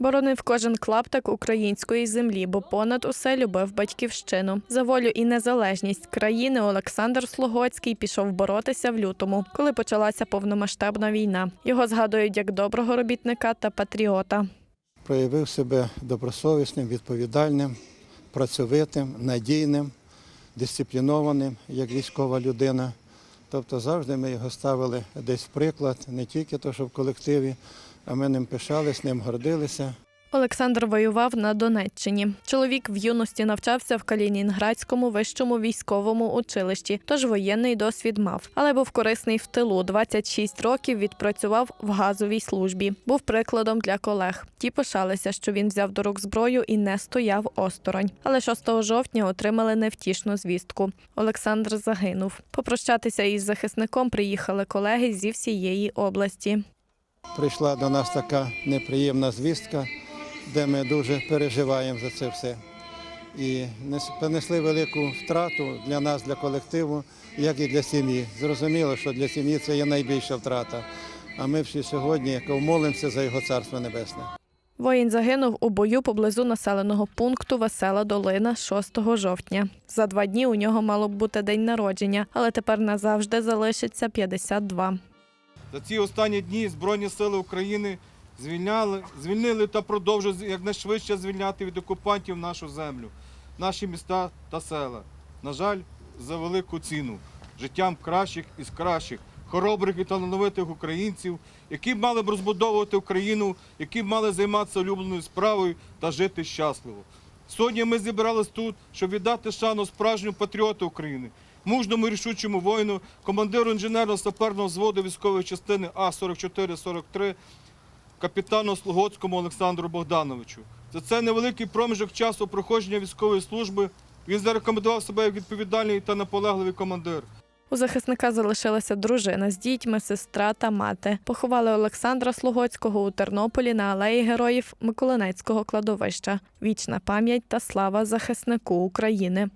Боронив кожен клаптик української землі, бо понад усе любив батьківщину. За волю і незалежність країни Олександр Слугоцький пішов боротися в лютому, коли почалася повномасштабна війна. Його згадують як доброго робітника та патріота. проявив себе добросовісним, відповідальним, працьовитим, надійним, дисциплінованим як військова людина. Тобто завжди ми його ставили десь в приклад, не тільки то, що в колективі, а ми ним пишались, ним гордилися. Олександр воював на Донеччині. Чоловік в юності навчався в Калінінградському вищому військовому училищі, тож воєнний досвід мав, але був корисний в тилу. 26 років відпрацював в газовій службі. Був прикладом для колег. Ті пишалися, що він взяв до рук зброю і не стояв осторонь. Але 6 жовтня отримали невтішну звістку. Олександр загинув. Попрощатися із захисником приїхали колеги зі всієї області. Прийшла до нас така неприємна звістка, де ми дуже переживаємо за це все. І нес- понесли велику втрату для нас, для колективу, як і для сім'ї. Зрозуміло, що для сім'ї це є найбільша втрата. А ми всі сьогодні молимося за його царство небесне. Воїн загинув у бою поблизу населеного пункту Весела Долина 6 жовтня. За два дні у нього мало б бути день народження, але тепер назавжди залишиться 52. За ці останні дні Збройні сили України звільняли, звільнили та продовжують якнайшвидше звільняти від окупантів нашу землю, наші міста та села. На жаль, за велику ціну життям кращих із кращих, хоробрих і талановитих українців, які мали б розбудовувати Україну, які мали займатися улюбленою справою та жити щасливо. Сьогодні ми зібрались тут, щоб віддати шану справжньому патріоту України, мужному рішучому воїну, командиру інженерно-саперного взводу військової частини А-44-43, капітану Слугоцькому Олександру Богдановичу. За це невеликий проміжок часу проходження військової служби він зарекомендував себе як відповідальний та наполегливий командир. У захисника залишилася дружина з дітьми, сестра та мати. Поховали Олександра Слугоцького у Тернополі на алеї героїв Миколинецького кладовища. Вічна пам'ять та слава захиснику України.